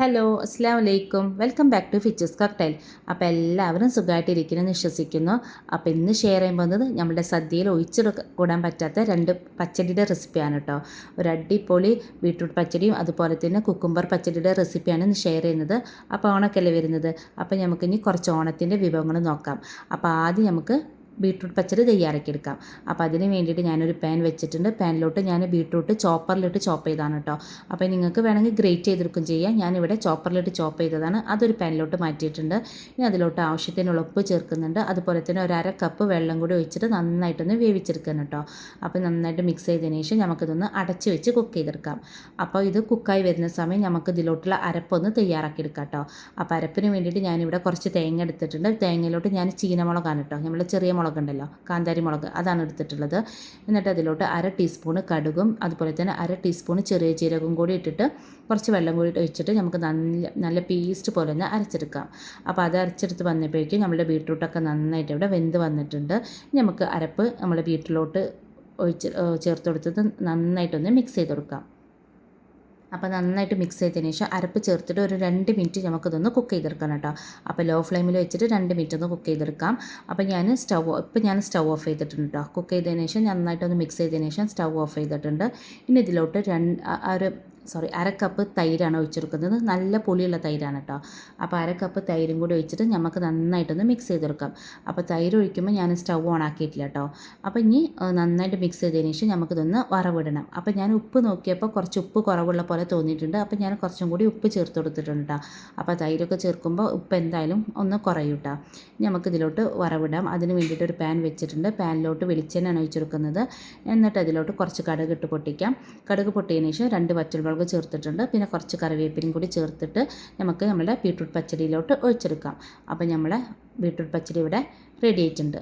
Hello അസ്സാം വലൈക്കും welcome back to features cocktail അപ്പോൾ എല്ലാവരും സുഖമായിട്ടിരിക്കുന്നു വിശ്വസിക്കുന്നു. അപ്പോൾ ഇന്ന് ഷെയർ ചെയ്യാൻ പോകുന്നത് നമ്മുടെ സദ്യയിൽ ഒഴിച്ചു കൂടാൻ പറ്റാത്ത രണ്ട് പച്ചടിയുടെ റെസിപ്പിയാണ് കേട്ടോ ഒരു അടിപൊളി ബീട്രൂട്ട് പച്ചടിയും അതുപോലെ തന്നെ കുക്കുംബർ പച്ചടിയുടെ റെസിപ്പിയാണ് ഇന്ന് ഷെയർ ചെയ്യുന്നത്. അപ്പോൾ ഓണക്കല്ലേ വരുന്നത്? അപ്പോൾ നമുക്കിനി കുറച്ച് ഓണത്തിന്റെ വിഭവങ്ങൾ നോക്കാം. അപ്പോൾ ആദ്യം നമുക്ക് ബീട്രൂട്ട് പച്ചടി തയ്യാറാക്കിയെടുക്കാം അപ്പോൾ അതിന് വേണ്ടിയിട്ട് ഞാനൊരു പാൻ വെച്ചിട്ടുണ്ട്. പാനിലോട്ട് ഞാൻ ബീട്രൂട്ട് ചോപ്പറിലിട്ട് ചോപ്പ് ചെയ്താണ് കേട്ടോ അപ്പോൾ നിങ്ങൾക്ക് വേണമെങ്കിൽ ഗ്രേറ്റ് ചെയ്തെടുക്കും ചെയ്യാം. ഞാനിവിടെ ചോപ്പറിലിട്ട് ചോപ്പ് ചെയ്തതാണ്. അതൊരു പാനിലോട്ട് മാറ്റിയിട്ടുണ്ട്. ഇനി അതിലോട്ട് ആവശ്യത്തിന് ഉപ്പ് ചേർക്കുന്നുണ്ട്. അതുപോലെ തന്നെ ഒരു അര കപ്പ് വെള്ളം കൂടി ഒഴിച്ചിട്ട് നന്നായിട്ടൊന്ന് വേവിച്ചെടുക്കണം കേട്ടോ അപ്പോൾ നന്നായിട്ട് മിക്സ് ചെയ്തതിന് ശേഷം നമുക്കിതൊന്ന് അടച്ച് വെച്ച് കുക്ക് ചെയ്തെടുക്കാം. അപ്പോൾ ഇത് കുക്കായി വരുന്ന സമയം നമുക്ക് ഇതിലോട്ടുള്ള അരപ്പൊന്ന് തയ്യാറാക്കിയെടുക്കാം കേട്ടോ അപ്പോൾ അരപ്പിന് വേണ്ടിയിട്ട് ഞാനിവിടെ കുറച്ച് തേങ്ങ എടുത്തിട്ടുണ്ട്. തേങ്ങയിലോട്ട് ഞാൻ ചീനമുളകാണ് കേട്ടോ നമ്മൾ ചെറിയ മുളക് ഉണ്ടല്ലോ കാന്താരി മുളക് അതാണ് എടുത്തിട്ടുള്ളത്. എന്നിട്ട് അതിലോട്ട് അര ടീസ്പൂൺ കടുകും അതുപോലെ തന്നെ അര ടീസ്പൂൺ ചെറിയ ജീരകവും കൂടി ഇട്ടിട്ട് കുറച്ച് വെള്ളം കൂടി ഒഴിച്ചിട്ട് നമുക്ക് നല്ല നല്ല പേസ്റ്റ് പോലെ ഒന്ന് അരച്ചെടുക്കാം. അപ്പോൾ അത് അരച്ചെടുത്ത് വന്നപ്പോഴേക്കും നമ്മുടെ ബീട്രൂട്ടൊക്കെ നന്നായിട്ട് ഇവിടെ വെന്ത് വന്നിട്ടുണ്ട്. നമുക്ക് അരപ്പ് നമ്മുടെ ബീട്രൂട്ടിലോട്ട് ഒഴിച്ച് ചേർത്ത് കൊടുത്തത് നന്നായിട്ടൊന്ന് മിക്സ് ചെയ്ത് കൊടുക്കാം. അപ്പോൾ നന്നായിട്ട് മിക്സ് ചെയ്തതിന് ശേഷം അരപ്പ് ചേർത്തിട്ട് ഒരു രണ്ട് മിനിറ്റ് നമുക്കിതൊന്ന് കുക്ക് ചെയ്തെടുക്കണം കേട്ടോ. അപ്പോൾ ലോ ഫ്ലെയിമിൽ വെച്ചിട്ട് രണ്ട് മിനിറ്റ് ഒന്ന് കുക്ക് ചെയ്തെടുക്കാം. അപ്പോൾ ഞാൻ സ്റ്റവ് ഇപ്പോൾ ഞാൻ സ്റ്റവ് ഓഫ് ചെയ്തിട്ടുണ്ട് കേട്ടോ. കുക്ക് ചെയ്തതിന് ശേഷം നന്നായിട്ടൊന്ന് മിക്സ് ചെയ്തതിന് ശേഷം സ്റ്റവ് ഓഫ് ചെയ്തിട്ടുണ്ട്. ഇനി ഇതിലോട്ട് രണ്ട് ആ ഒരു സോറി അര കപ്പ് തൈരാണ് ഒഴിച്ചെടുക്കുന്നത്. നല്ല പുളിയുള്ള തൈരാണ് കേട്ടോ. അപ്പോൾ അര കപ്പ് തൈരും കൂടി ഒഴിച്ചിട്ട് നമുക്ക് നന്നായിട്ടൊന്ന് മിക്സ് ചെയ്തെടുക്കാം. അപ്പോൾ തൈര് ഒഴിക്കുമ്പോൾ ഞാൻ സ്റ്റൗ ഓൺ ആക്കിയിട്ടില്ല കേട്ടോ. അപ്പോൾ ഇനി നന്നായിട്ട് മിക്സ് ചെയ്തതിന് ശേഷം നമുക്കിതൊന്ന് വറവിടണം. അപ്പോൾ ഞാൻ ഉപ്പ് നോക്കിയപ്പോൾ കുറച്ച് ഉപ്പ് കുറവുള്ള പോലെ തോന്നിയിട്ടുണ്ട്. അപ്പോൾ ഞാൻ കുറച്ചും കൂടി ഉപ്പ് ചേർത്ത് കൊടുത്തിട്ടുണ്ട് കേട്ടോ. അപ്പോൾ തൈരൊക്കെ ചേർക്കുമ്പോൾ ഉപ്പ് എന്തായാലും ഒന്ന് കുറയും കേട്ടോ. നമുക്ക് ഇതിലോട്ട് വറവിടാം. അതിന് വേണ്ടിയിട്ട് ഒരു പാൻ വെച്ചിട്ടുണ്ട്. പാനിലോട്ട് വെളിച്ചെണ്ണയാണ് ഒഴിച്ചെടുക്കുന്നത്. എന്നിട്ട് അതിലോട്ട് കുറച്ച് കടുക് ഇട്ട് പൊട്ടിക്കാം. കടുക് പൊട്ടിയതിന് ശേഷം രണ്ട് പച്ചമുളക് ചേർത്തിട്ടുണ്ട്. പിന്നെ കുറച്ച് കറിവേപ്പിലും കൂടി ചേർത്തിട്ട് നമുക്ക് നമ്മുടെ ബീട്രൂട്ട് പച്ചടിയിലോട്ട് ഒഴിച്ചെടുക്കാം. അപ്പോൾ നമ്മളെ ബീട്രൂട്ട് പച്ചടി ഇവിടെ റെഡി ആയിട്ടുണ്ട്.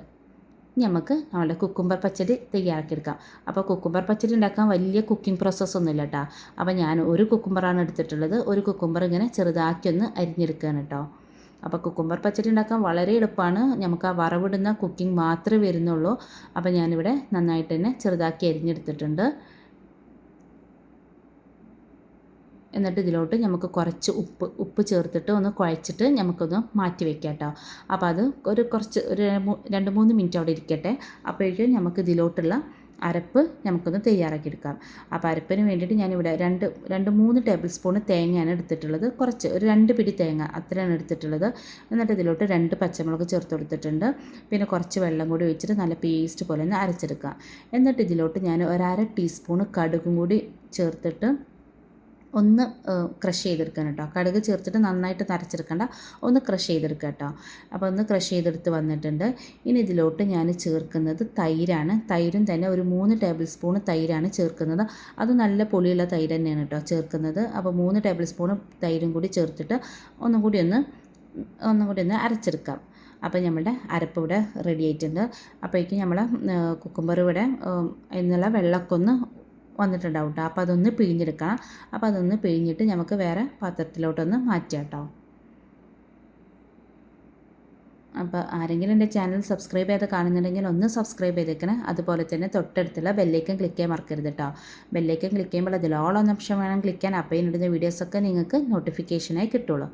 നമുക്ക് നമ്മുടെ കുക്കുംബർ പച്ചടി തയ്യാറാക്കിയെടുക്കാം. അപ്പോൾ കുക്കുംബർ പച്ചടി ഉണ്ടാക്കാൻ വലിയ കുക്കിംഗ് പ്രോസസ്സ് ഒന്നുമില്ല കേട്ടോ അപ്പോൾ ഞാൻ ഒരു കുക്കുംബറാണ് എടുത്തിട്ടുള്ളത്. ഒരു കുക്കുംബർ ഇങ്ങനെ ചെറുതാക്കി ഒന്ന് അരിഞ്ഞെടുക്കുകയാണ് കേട്ടോ അപ്പോൾ കുക്കുംബർ പച്ചടി ഉണ്ടാക്കാൻ വളരെ എളുപ്പമാണ്. നമുക്ക് ആ വറവിടുന്ന കുക്കിംഗ് മാത്രമേ വരുന്നുള്ളൂ. അപ്പോൾ ഞാനിവിടെ നന്നായിട്ട് തന്നെ ചെറുതാക്കി അരിഞ്ഞെടുത്തിട്ടുണ്ട്. എന്നിട്ട് ഇതിലോട്ട് നമുക്ക് കുറച്ച് ഉപ്പ് ഉപ്പ് ചേർത്തിട്ട് ഒന്ന് കുഴച്ചിട്ട് നമുക്കൊന്ന് മാറ്റി വെക്കാം കേട്ടോ. അപ്പോൾ അത് ഒരു കുറച്ച് ഒരു രണ്ട് മൂന്ന് മിനിറ്റ് അവിടെ ഇരിക്കട്ടെ. അപ്പോഴേക്കും നമുക്ക് ഇതിലോട്ടുള്ള അരപ്പ് നമുക്കൊന്ന് തയ്യാറാക്കി എടുക്കാം. അപ്പോൾ അരപ്പിന് വേണ്ടിയിട്ട് ഞാനിവിടെ രണ്ട് രണ്ട് മൂന്ന് ടേബിൾ സ്പൂൺ തേങ്ങയാണ് എടുത്തിട്ടുള്ളത്. കുറച്ച് ഒരു രണ്ട് പിടി തേങ്ങ അത്രയാണ് എടുത്തിട്ടുള്ളത്. എന്നിട്ട് ഇതിലോട്ട് രണ്ട് പച്ചമുളക് ചേർത്ത് കൊടുത്തിട്ടുണ്ട്. പിന്നെ കുറച്ച് വെള്ളം കൂടി ഒഴിച്ചിട്ട് നല്ല പേസ്റ്റ് പോലെ ഒന്ന് അരച്ചെടുക്കാം. എന്നിട്ട് ഇതിലോട്ട് ഞാൻ ഒരര ടീസ്പൂൺ കടുകും കൂടി ചേർത്തിട്ട് ഒന്ന് ക്രഷ് ചെയ്തെടുക്കണം കേട്ടോ. കടുക് ചേർത്തിട്ട് നന്നായിട്ട് നരച്ചെടുക്കണ്ട. ഒന്ന് ക്രഷ് ചെയ്തെടുക്കുക കേട്ടോ. അപ്പോൾ ഒന്ന് ക്രഷ് ചെയ്തെടുത്ത് വന്നിട്ടുണ്ട്. ഇനി ഇതിലോട്ട് ഞാൻ ചേർക്കുന്നത് തൈരാണ്. തൈരും തന്നെ ഒരു മൂന്ന് ടേബിൾ സ്പൂൺ തൈരാണ് ചേർക്കുന്നത്. അത് നല്ല പൊളിയുള്ള തൈര് തന്നെയാണ് കേട്ടോ ചേർക്കുന്നത്. അപ്പോൾ മൂന്ന് ടേബിൾ സ്പൂൺ തൈരും കൂടി ചേർത്തിട്ട് ഒന്നും കൂടി ഒന്ന് ഒന്നും കൂടി ഒന്ന് അരച്ചെടുക്കാം. അപ്പോൾ നമ്മുടെ അരപ്പ് ഇവിടെ റെഡി ആയിട്ടുണ്ട്. അപ്പോഴേക്കും നമ്മൾ കുക്കുംബർ ഇവിടെ എന്നുള്ള വെള്ളമൊക്കെ ഒന്ന് വന്നിട്ടുണ്ടാവും കേട്ടോ അപ്പോൾ അതൊന്ന് പിഴിഞ്ഞെടുക്കണം. അപ്പോൾ അതൊന്ന് പിഴിഞ്ഞിട്ട് നമുക്ക് വേറെ പാത്രത്തിലോട്ടൊന്ന് മാറ്റാം കേട്ടോ. അപ്പോൾ ആരെങ്കിലും എന്റെ ചാനൽ സബ്സ്ക്രൈബ് ചെയ്ത് കാണുന്നുണ്ടെങ്കിൽ ഒന്ന് സബ്സ്ക്രൈബ് ചെയ്തേക്കണേ. അതുപോലെ തന്നെ തൊട്ടടുത്തുള്ള ബെല്ലേക്കും ക്ലിക്ക് ചെയ്യാൻ മറക്കരുത് കേട്ടോ. ബെല്ലേക്കും ക്ലിക്ക് ചെയ്യുമ്പോൾ എന്ന ഓപ്ഷൻ വേണം ക്ലിക്ക് ചെയ്യാൻ. അപ്പോൾ ഇടുന്ന വീഡിയോസൊക്കെ നിങ്ങൾക്ക് നോട്ടിഫിക്കേഷനായി കിട്ടുള്ളൂ.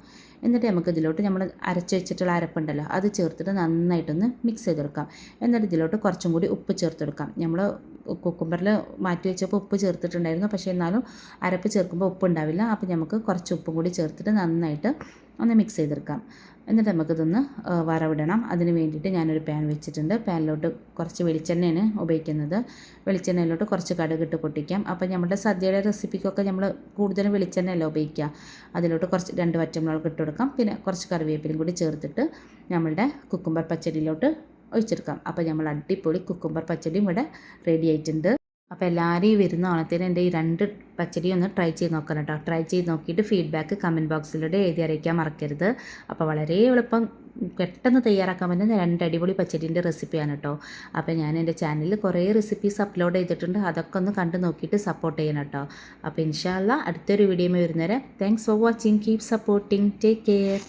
എന്നിട്ട് നമുക്ക് ഇതിലോട്ട് നമ്മൾ അരച്ച് വെച്ചിട്ടുള്ള അരപ്പുണ്ടല്ലോ അത് ചേർത്തിട്ട് നന്നായിട്ടൊന്ന് മിക്സ് ചെയ്തെടുക്കാം. എന്നിട്ട് ഇതിലോട്ട് കുറച്ചും കൂടി ഉപ്പ് ചേർത്തെടുക്കാം. നമ്മൾ കുക്കുംബറിൽ മാറ്റി വെച്ചപ്പോൾ ഉപ്പ് ചേർത്തിട്ടുണ്ടായിരുന്നു. പക്ഷേ എന്നാലും അരപ്പ് ചേർക്കുമ്പോൾ ഉപ്പ് ഉണ്ടാവില്ല. അപ്പോൾ നമുക്ക് കുറച്ച് ഉപ്പും കൂടി ചേർത്തിട്ട് നന്നായിട്ട് ഒന്ന് മിക്സ് ചെയ്തെടുക്കാം. എന്നിട്ട് നമുക്കിതൊന്ന് വറവിടണം. അതിന് വേണ്ടിയിട്ട് ഞാനൊരു പാൻ വെച്ചിട്ടുണ്ട്. പാനിലോട്ട് കുറച്ച് വെളിച്ചെണ്ണയാണ് ഉപയോഗിക്കുന്നത്. വെളിച്ചെണ്ണയിലോട്ട് കുറച്ച് കടുകിട്ട് പൊട്ടിക്കാം. അപ്പോൾ നമ്മുടെ സദ്യയുടെ റെസിപ്പിക്കൊക്കെ നമ്മൾ കൂടുതലും വെളിച്ചെണ്ണയല്ല ഉപയോഗിക്കുക. അതിലോട്ട് കുറച്ച് രണ്ട് വറ്റമുളക് ഇട്ട് പിന്നെ കുറച്ച് കറിവേപ്പിലും കൂടി ചേർത്തിട്ട് നമ്മളുടെ കുക്കുംബർ പച്ചടിയിലോട്ട് ഒഴിച്ചെടുക്കാം. അപ്പോൾ നമ്മൾ അടിപൊളി കുക്കുംബർ പച്ചടിയും ഇവിടെ റെഡി ആയിട്ടുണ്ട്. അപ്പോൾ എല്ലാവരും ഈ വരുന്ന ഓണത്തിന് എന്റെ ഈ രണ്ട് പച്ചടി ഒന്ന് ട്രൈ ചെയ്ത് നോക്കണം കേട്ടോ. ട്രൈ ചെയ്ത് നോക്കിയിട്ട് ഫീഡ്ബാക്ക് കമന്റ് ബോക്സിലൂടെ എഴുതി അറിയിക്കാൻ മറക്കരുത്. അപ്പോൾ വളരെ എളുപ്പം പെട്ടെന്ന് തയ്യാറാക്കാൻ പറ്റുന്ന രണ്ട് അടിപൊളി പച്ചടിന്റെ റെസിപ്പിയാണ് കേട്ടോ അപ്പോൾ ഞാൻ എന്റെ ചാനലിൽ കുറേ റെസിപ്പീസ് അപ്ലോഡ് ചെയ്തിട്ടുണ്ട്. അതൊക്കെ ഒന്ന് കണ്ടു നോക്കിയിട്ട് സപ്പോർട്ട് ചെയ്യണം കേട്ടോ അപ്പോൾ ഇൻഷാല്ല അടുത്തൊരു video വരുന്നേരം thanks for watching keep supporting take care